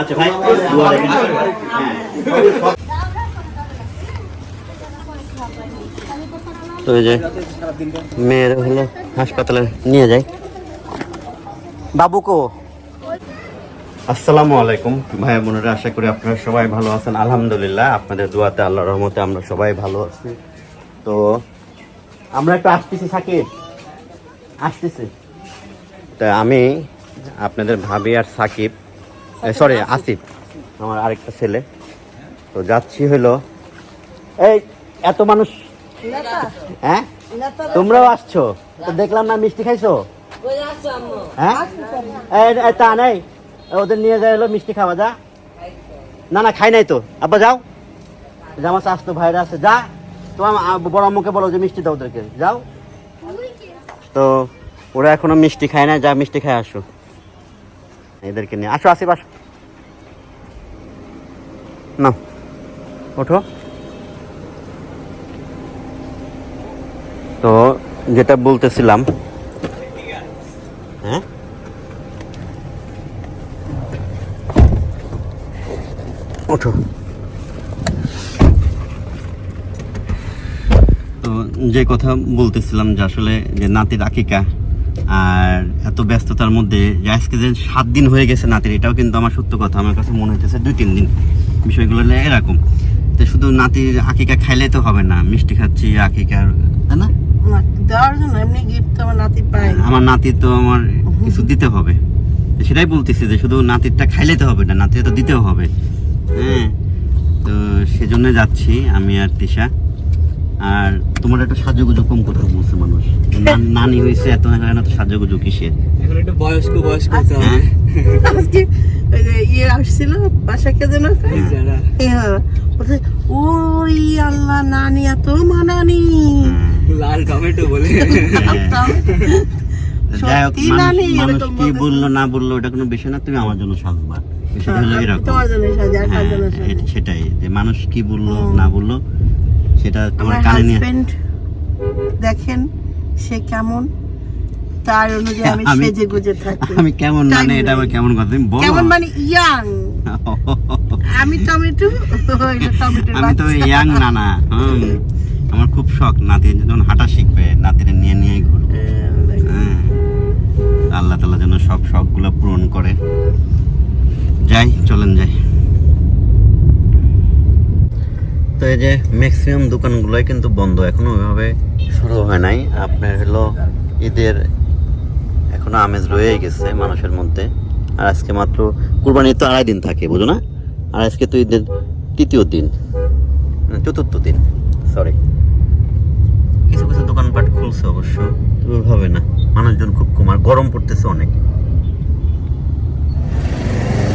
আচ্ছা ভাই হ্যাঁ। তো এই যে মেয়ের হলো হাসপাতালে নিয়ে যায়। বাবুকো আসসালামু আলাইকুম। ভাই বোনেরা, আশা করি আপনারা সবাই ভালো আছেন। আলহামদুলিল্লাহ, আপনাদের দোয়াতে আল্লাহর রহমতে আমরা সবাই ভালো আছি। তো আমরা একটু আসতেছি, সাকিব। আসতেছি। তা আমি আপনাদের ভাবি আর সাকিব। সরি আসিফ। আমার আরেকটা ছেলে। তো যাচ্ছি হলো এই এত মানুষ। হ্যাঁ? তোমরাও আসছো? তো দেখলাম না মিষ্টি খাইছো? হ্যাঁ? তা নেই। ওদের নিয়ে যায় হলো মিষ্টি খাওয়া যা। না না খাই নাই তো। আব্বা যাও। যে আমার স্বাস্থ্য ভাইরা আছে যা। তোমার বড় আম্মুকে বলো যে মিষ্টি দাও ওদেরকে। যাও। তো ওরা এখনও মিষ্টি খায় না যা মিষ্টি খায় আসো। এদেরকে নিয়ে। আসো আসো না ওঠো। তো যেটা বলতেছিলাম হ্যাঁ? ওঠো। তো যে কথা বলতেছিলাম যে আসলে যে নাতির আকিকা আর এত ব্যস্ততার মধ্যে আজকে যে সাত দিন হয়ে গেছে নাতির এটাও কিন্তু আমার সত্য কথা। আমার কাছে মনে হইতেছে দুই তিন দিন বিষয়গুলো এরকম। তো শুধু নাতির আকিকা খাইলেই তো হবে না মিষ্টি খাচ্ছি আকিকার তাই না? দেওয়ার জন্য এমনি গিফট তো আমার নাতি পায় আমার নাতি তো আমার কিছু দিতে হবে। সেটাই বলতেছি যে শুধু নাতিরটা খাইলে তো হবে না নাতির তো দিতেও হবে। হ্যাঁ তো সেজন্য যাচ্ছি আমি আর তিশা। আর তোমার একটা সাজুগুজু কম কথা বলছে মানুষ। নানি হয়েছে এত না তো সাজুগুজু কিসের? এখন একটু বয়স্ক বয়স্ক হ্যাঁ আজকে ইয়ে আসছিল বাসা কে যেন যারা। বলছে ওই আল্লাহ নানি এত মানানি। হ্যাঁ। লাল টমেটো বলে। কি বলল না বলল এটা কোনো বিষয় না তুমি আমার জন্য সাজবা। হ্যাঁ, সেটাই যে মানুষ কি বলল না বলল সেটা তোমার আমার কানে নিয়ে দেখেন সে কেমন? তার অনুযায়ী আমি সেজে গুজে থাকি। আমি কেমন মানে এটা নেই। কেমন কথা? তুমি বলো। কেমন মানে ইয়াং। আমি টমেটো আমি তো ইয়াং নানা হুম। আমার খুব শখ নাতি যখন হাঁটা শিখবে নাতিরে নিয়ে নিয়ে ঘুরবো। হ্যাঁ আল্লাহ তালা যেন সব শখগুলো পূরণ করে। যাই চলেন যাই তো এই যে ম্যাক্সিমাম দোকানগুলোই কিন্তু বন্ধ। এখনও ওইভাবে শুরু হয় নাই। আপনার হলো ঈদের এখনও আমেজ রয়েই গেছে মানুষের মধ্যে। আর আজকে মাত্র কুরবানি তো আড়াই দিন থাকে বুঝো না? আর আজকে তো ঈদের তৃতীয় দিন। না, চতুর্থ দিন সরি কিছু কিছু দোকানপাট খুলছে অবশ্য তবে ওইভাবে না। মানুষজন খুব কম আর গরম পড়তেছে অনেক।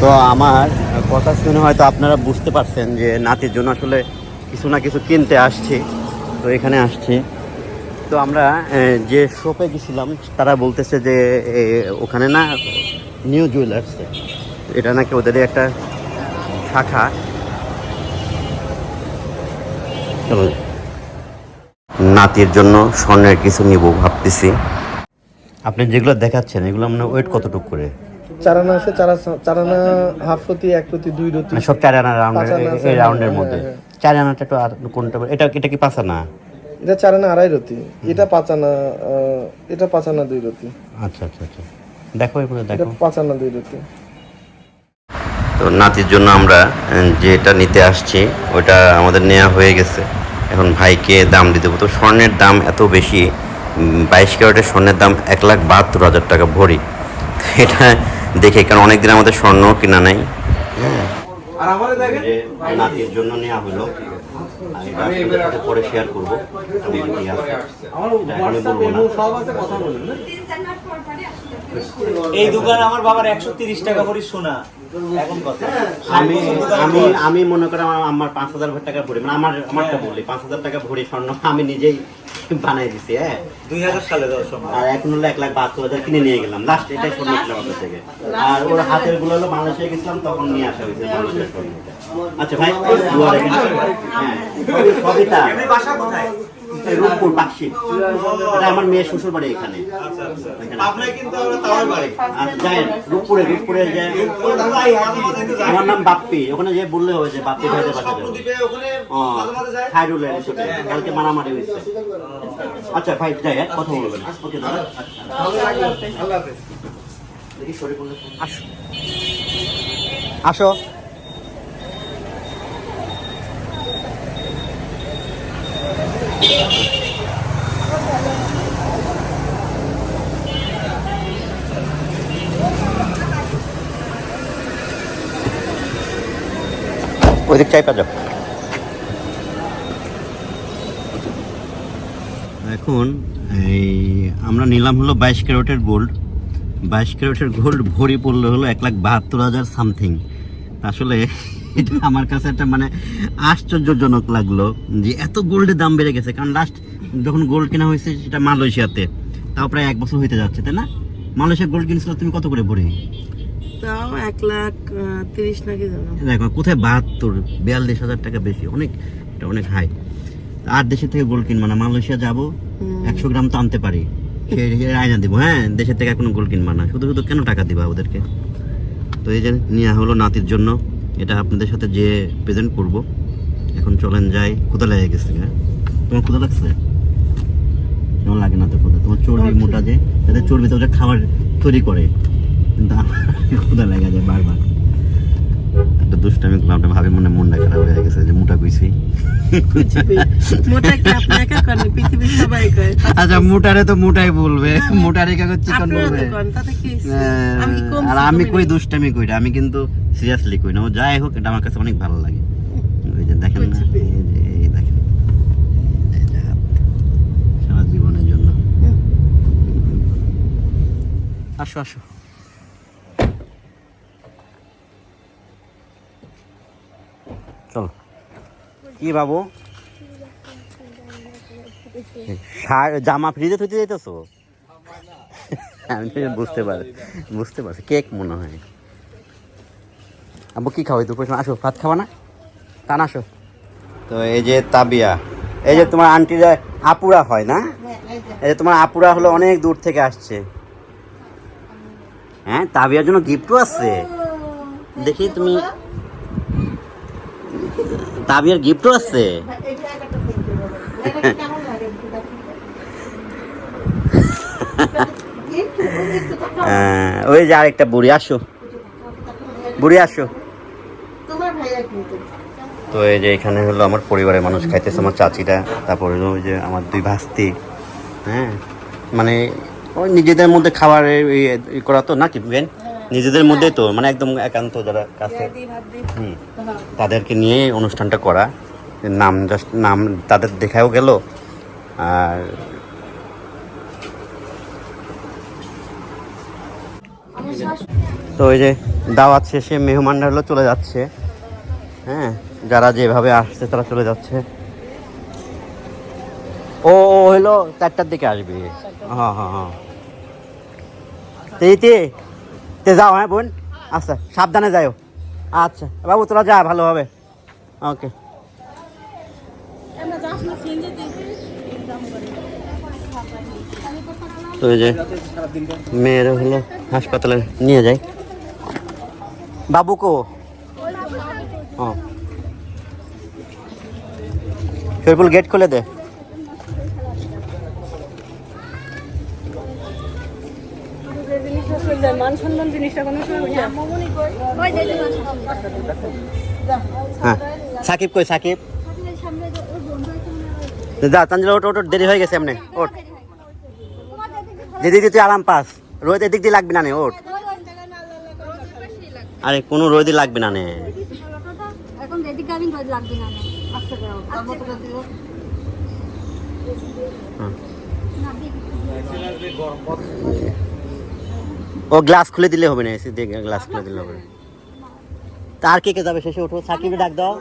তো আমার কথা শুনে হয়তো আপনারা বুঝতে পারছেন যে নাতির জন্য আসলে কিছু না কিছু কিনতে আসছি। তো এখানে আসছি। তো আমরা যে শপে গেছিলাম তারা বলতেছে যে ওখানে না নিউ জুয়েলার্স এটা নাকি ওদেরই একটা শাখা। চলো নাতির জন্য স্বর্ণের কিছু নিব ভাবতেছি। আপনি যেগুলো দেখাচ্ছেন এগুলো আপনার ওয়েট কতটুকু করে? চারানা আছে চারা চারানা হাফ প্রতি এক রতি দুই রতি মানে সব চার আনা রাউন্ডের হ্যাঁ, মধ্যে। হ্যাঁ। চার আনাটা একটু আর কোনটা এটা এটা কি পাঁচ আনা? এটা চারানা আড়াই রতি। এটা পাঁচানা আহ, এটা পাঁচানা দুই রতি। আচ্ছা আচ্ছা আচ্ছা। দেখো এগুলো এটা দেখো। পাঁচানা দুই রতি। তো নাতির জন্য আমরা যেটা নিতে আসছি ওটা আমাদের নেওয়া হয়ে গেছে। এখন ভাইকে দাম দিতে তো স্বর্ণের দাম এত বেশি বাইশ ক্যারেটের স্বর্ণের দাম এক লাখ বাহাত্তর হাজার টাকা ভরি। এটা দেখে কারণ অনেকদিন আমাদের স্বর্ণ কিনা নাই। নাতির জন্য নেওয়া হলো। পরে শেয়ার করব। এই দোকান আমার বাবার একশো তিরিশ টাকা করে কথা আমি আমি আমি মনে করি আমার পাঁচ হাজার টাকা ভরি মানে আমার আমারটা বলি পাঁচ হাজার টাকা ভরি স্বর্ণ আমি নিজেই বানাই দিছি হ্যাঁ। দুই হাজার সালে সময় আর এখন হলো এক লাখ বাহাত্তর হাজার কিনে নিয়ে গেলাম লাস্ট এটাই স্বর্ণ ছিল আমার থেকে। আর ওর হাতেরগুলো হলো বাংলাদেশে গেছিলাম তখন নিয়ে আসা হয়েছে বাংলাদেশের স্বর্ণটা। আচ্ছা ভাই দোয়া রাখেন। হ্যাঁ রূপপুর। পাকশি এটা আমার মেয়ের শ্বশুর বাড়ি এখানে। আচ্ছা আচ্ছা। এখানে। আপনার কিন্তু আমরা তাওয়ার বাড়ি। আর যাই রূপপুরে রূপপুরে আমার নাম বাপ্পি। ওখানে যে বললে হবে যে বাপ্পি ভাইদের বাসা যাবে স্বপ্নদ্বীপে ওখানে ও খাইরুলের রিসোর্টে কালকে মারামারি হয়েছে। আচ্ছা ভাই যাই হ্যাঁ কথা বলবেন। ওকে দাদা। আল্লাহ দেখি শরীর আসো আসো। ওইদিক চাই এখন এই আমরা নিলাম হলো বাইশ ক্যারেটের গোল্ড। বাইশ ক্যারেটের গোল্ড ভরি পড়লে হলো এক লাখ বাহাত্তর হাজার সামথিং। আসলে এটা আমার কাছে একটা মানে আশ্চর্যজনক লাগল যে এত গোল্ডের দাম বেড়ে গেছে। কারণ লাস্ট যখন গোল্ড কেনা হয়েছে সেটা মালয়েশিয়াতে তাও প্রায় এক বছর হইতে যাচ্ছে তাই না? মালয়েশিয়া গোল্ড কিনছিল তুমি কত করে ভরি? তাও এক লাখ তিরিশ নাকি দেখো কোথায় বাহাত্তর বিয়াল্লিশ হাজার টাকা বেশি অনেক এটা অনেক হাই আর দেশের থেকে গোল্ড কিনবো না মালয়েশিয়া যাব একশো গ্রাম তো আনতে পারি। আয়না দিব। হ্যাঁ দেশের থেকে কোনো গোল্ড কিনবা না। শুধু শুধু কেন টাকা দিবা ওদেরকে? তো এই যে নেওয়া হলো নাতির জন্য। এটা আপনাদের সাথে যে প্রেজেন্ট করব এখন চলেন যাই ক্ষুদা লেগে গেছে হ্যাঁ? তোমার ক্ষুদা লাগছে? কেমন লাগে না তো ক্ষুদা তোমার চর্বি মোটা যে তাদের চর্বিতে ওটা খাবার তৈরি করে কিন্তু আমার ক্ষুদা লেগে যায় বারবার। একটা দুষ্টামি করলাম ওটা ভাবে মনে মনটা খারাপ হয়ে গেছে যে মোটা কইছি। আচ্ছা মোটারে তো মোটাই বলবে মোটারে কাগজ চিকন বলবে? হ্যাঁ, আমি আর আমি কই দুষ্টামি কই আমি কিন্তু সিরিয়াসলি কই না। ও যাই হোক এটা আমার কাছে অনেক ভালো লাগে। ওই যে দেখেন না এই দেখেন। সারা জীবনের জন্য। আসো আসো। চলো কি বাবু? জামা ফ্রিজে থইতে যাইতেছো? আমি তো বুঝতে পারি বুঝতে পারছি কেক মনে হয়। আব্বু কি খাওয়াই দুপুর? আসো ভাত খাবা না? টান আসো। তো এই যে তাবিয়া এই যে তোমার আন্টিরা আপুরা হয় না? এই যে তোমার আপুরা হলো অনেক দূর থেকে আসছে। হ্যাঁ তাবিয়ার জন্য গিফটও আছে। দেখি তুমি তাবিয়ার গিফটও আছে। ওই যে আরেকটা বুড়ি, আসো। বুড়ি, আসো। তো এই যে এখানে হলো আমার পরিবারের মানুষ খাইতেছে, আমার চাচিরা তারপরে হলো ওই যে আমার দুই ভাস্তি হ্যাঁ? মানে ওই নিজেদের মধ্যে খাবার করা তো নাকি বেন নিজেদের মধ্যেই তো মানে একদম একান্ত যারা কাছে। হুম। তাদেরকে নিয়ে অনুষ্ঠানটা করা নাম জাস্ট নাম তাদের দেখাও গেল। আর তো ওই যে দাওয়াত শেষে মেহমানরা হলো চলে যাচ্ছে। হ্যাঁ যারা যেভাবে আসছে তারা চলে যাচ্ছে। ও হলো চারটার দিকে আসবে। হ্যাঁ হ্যাঁ হ্যাঁ। তে যাও হ্যাঁ বোন? আচ্ছা সাবধানে যাও আচ্ছা বাবু, তোরা যা, ভালো হবে। ওকে। যে মেয়ের হলো, হাসপাতালে নিয়ে যাই। বাবু কো? ও। শরীফুল গেট খুলে দে। হ্যাঁ সাকিব কই, সাকিব? যা তাঞ্জলা ওট ওট দেরি হয়ে গেছে এমনি ওট দিদি তুই আরাম পাস রোদ এদিক দিয়ে লাগবে না নে ওট আরে, কোনো রোদই লাগবে না নে। এখন রেডি কামিং করে লাগবে না আস্তে করে ও গ্লাস খুলে দিলে হবে না, এসে গ্লাস খুলে দিলে হবে না। তার কে কে যাবে? শেষে ওঠো। সাকিবে ডাক দাও।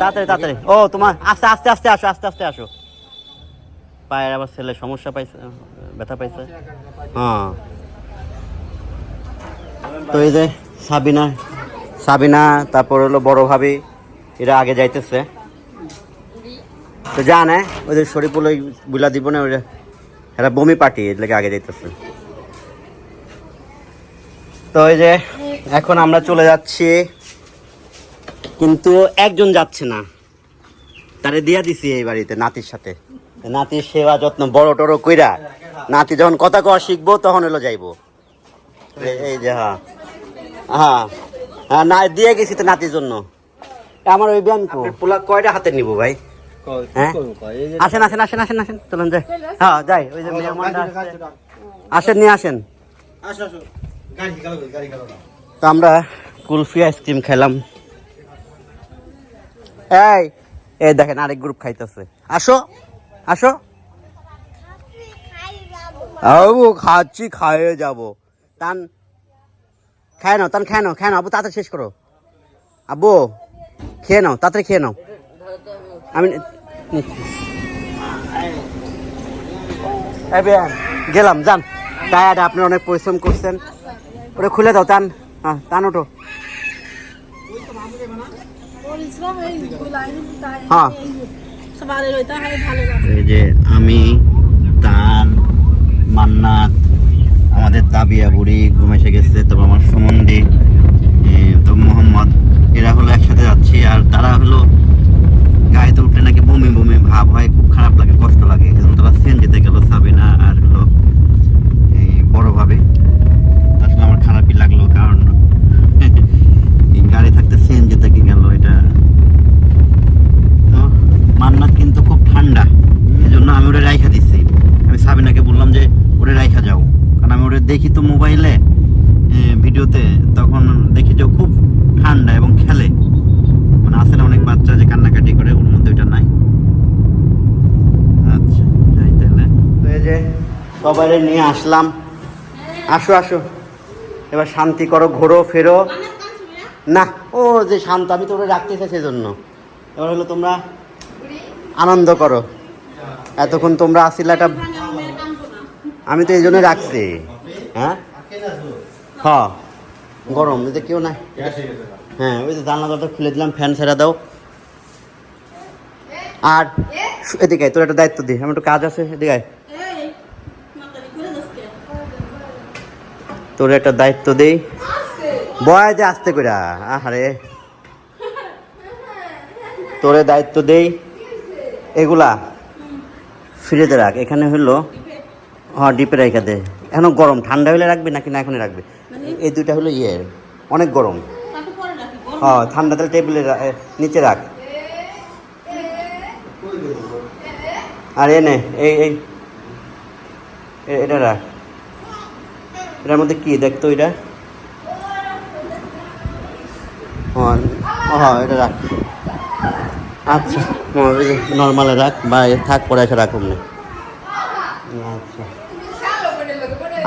তাড়াতাড়ি তাড়াতাড়ি। ও, তোমার, আস্তে আস্তে আস্তে আসো, আস্তে আস্তে আসো। পায়ের আবার ছেলে সমস্যা পাইছে, ব্যথা পাইছে। হ্যাঁ। তো এই যে সাবিনা সাবিনা, তারপর হলো বড় ভাবি, এরা আগে যাইতেছে। তো জান, ওদের শরীফুল ওই বুলা দিব না, ওরা এরা বমি পার্টি এর লেগে আগে যাইতেছে তো ওই যে, এখন আমরা চলে যাচ্ছি, কিন্তু একজন যাচ্ছে না। তারে দিয়া দিছি এই বাড়িতে নাতির সাথে। নাতির সেবা যত্ন বড় টড়ো কইরা, নাতি যখন কথা কওয়া শিখব তখন হলো যাইবো। এই- এই যে হ্যাঁ। হ্যাঁ হ্যাঁ না, দিয়ে গেছি তো নাতির জন্য। আমার ওই ব্যায়াম পোলা কয়টা হাতে নিব ভাই? হ্যাঁ? আসেন আসেন আসেন আসেন আসেন চলুন যাই। হ্যাঁ যাই ওই যে মেহমানরা আসেন নিয়ে আসেন। তো আমরা কুলফি আইসক্রিম খেলাম। এই এই দেখেন আরেক গ্রুপ খাইতেছে। আসো আসো। আবু খাচ্ছি খাইয়ে যাব। তান খায় নাও তান খায় নাও খায় নাও। আবু তাড়াতাড়ি শেষ করো। আবু খেয়ে নাও তাড়াতাড়ি খেয়ে নাও। আমি গেলাম যান। তাই টায়ার্ড আপনি অনেক পরিশ্রম করছেন। ওটা খুলে দাও টান। হ্যাঁ টান ওঠো। হ্যাঁ। এই যে আমি তান মান্নাত আমাদের তাবিয়া বুড়ি ঘুমে এসে গেছে তারপর আমার সুমন্দি তো মোহাম্মদ এরা হলো একসাথে যাচ্ছি আর তারা হলো গাড়িতে উঠলে নাকি বমি বমি ভাব হয়, খুব খারাপ লাগে, কষ্ট লাগে। এজন্য তারা সেন যেতে গেল সাবিনা আর হলো এই বড় ভাবে। আসলে আমার খারাপই লাগল কারণ গাড়ি থাকতে সেন যেতে কি গেল এটা? তো মান্নাত কিন্তু খুব ঠান্ডা। এই জন্য আমি ওটা রাইখা দিচ্ছি আমি সাবিনাকে বললাম যে ওটা রাইখা যাও। কারণ আমি ওটা দেখি তো মোবাইলে ভিডিওতে, তখন দেখি যে খুব ঠান্ডা এবং খেলে। আছে অনেক বাচ্চা যে কান্নাকাটি করে, ওর মধ্যে ওইটা নাই। আচ্ছা যাই তাহলে। তো যে সবাই নিয়ে আসলাম। আসো আসো। এবার শান্তি করো, ঘোরো, ফেরো। না, ও যে শান্ত, আমি তো ওরা রাখতে চাই সেজন্য। এবার হলো তোমরা আনন্দ করো। এতক্ষণ তোমরা আসিলে একটা আমি তো এই জন্য রাখছি। হ্যাঁ? হ্যাঁ গরম, এতে কেউ নাই। হ্যাঁ ওই যে জানলা দরজা খুলে দিলাম, ফ্যান ছেড়ে দাও। আর এদিকে তোর একটা দায়িত্ব দিই আমার একটু কাজ আছে, এদিকে। তোর একটা দায়িত্ব দেই বয় যে আসতে করে, আহারে। তোরে দায়িত্ব দেই। এগুলা ফ্রিজে রাখ, এখানে হলো হ্যাঁ ডিপে রেখে দে। এখন গরম, ঠান্ডা হলে রাখবি নাকি না এখনই রাখবি? এই দুইটা হলো ইয়ে অনেক গরম। হ্যাঁ ঠান্ডা তাহলে টেবিলে নিচে রাখ। আর এনে এই এই। এটা রাখ। এটার মধ্যে কি দেখতো এটা। হ্যাঁ হ্যাঁ এটা রাখ। আচ্ছা নর্মালে রাখ, বা থাক, পরে এসে রাখুন না। আচ্ছা।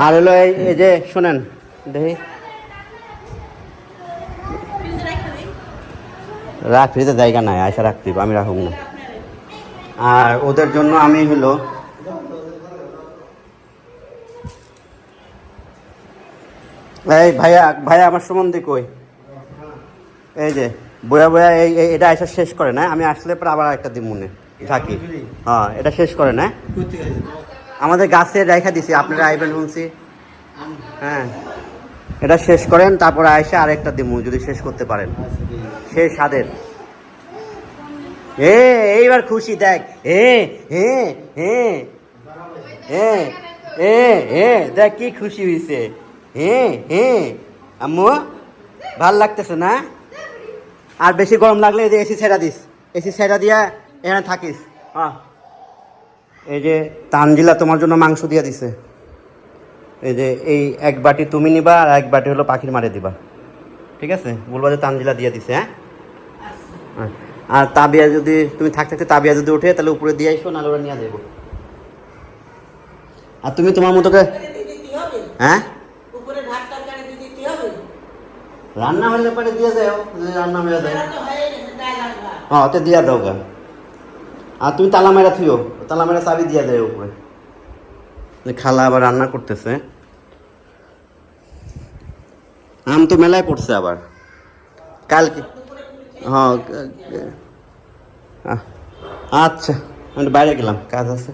আর হলো এই যে, শোনেন, দেখি। রাখ ফ্রিজে জায়গা নাই, আয়সা রাখতে আমি রাখুক না। আর ওদের জন্য আমি হলো এই ভাইয়া ভাইয়া আমার সম্বন্ধে কই? এই যে, বয়া বয়া, এই এটা এসে শেষ করে না, আমি আসলে পরে আবার একটা দিন মনে থাকি হ্যাঁ এটা শেষ করে না? আমাদের গাছে রেখা দিছি, আপনারা আইবেন শুনছি। হ্যাঁ এটা শেষ করেন, তারপর আইসে আরেকটা দিমু, যদি শেষ করতে পারেন। সেই স্বাদের। এ, এইবার খুশি, দেখ। এ হে হে হে এ হে দেখ কি খুশি হয়েছে হে হে আম্মু, ভালো লাগতেছে না? আর বেশি গরম লাগলে এই যে এসি ছেড়া দিস। এসি ছেড়া দিয়া এখানে থাকিস। হ্যাঁ এই যে তানজিলা তোমার জন্য মাংস দিয়া দিছে। এই যে এই এক বাটি তুমি নিবা আর এক বাটি হলো পাখির মারে দিবা। ঠিক আছে? বলবা যে তানজিলা দিয়ে দিছে হ্যাঁ হ্যাঁ। আর তাবিয়া যদি তুমি থাকতে থাকতে তাবিয়া যদি উঠে তাহলে উপরে দিয়ে আইসো নাহলে ওরা নিয়ে যাব। আর তুমি তোমার মতো হ্যাঁ? রান্না হলে পরে দিয়ে যাও যদি রান্না হয়ে যায়। হ্যাঁ তো দিয়া দাও গা। আর তুমি তালা মেরা থুইও তালা মেরা চাবি দিয়া দেয় উপরে। খালা আবার রান্না করতেছে। আম তো মেলায় পড়ছে আবার। কালকে হ্যাঁ আচ্ছা আমি বাইরে গেলাম কাজ আছে।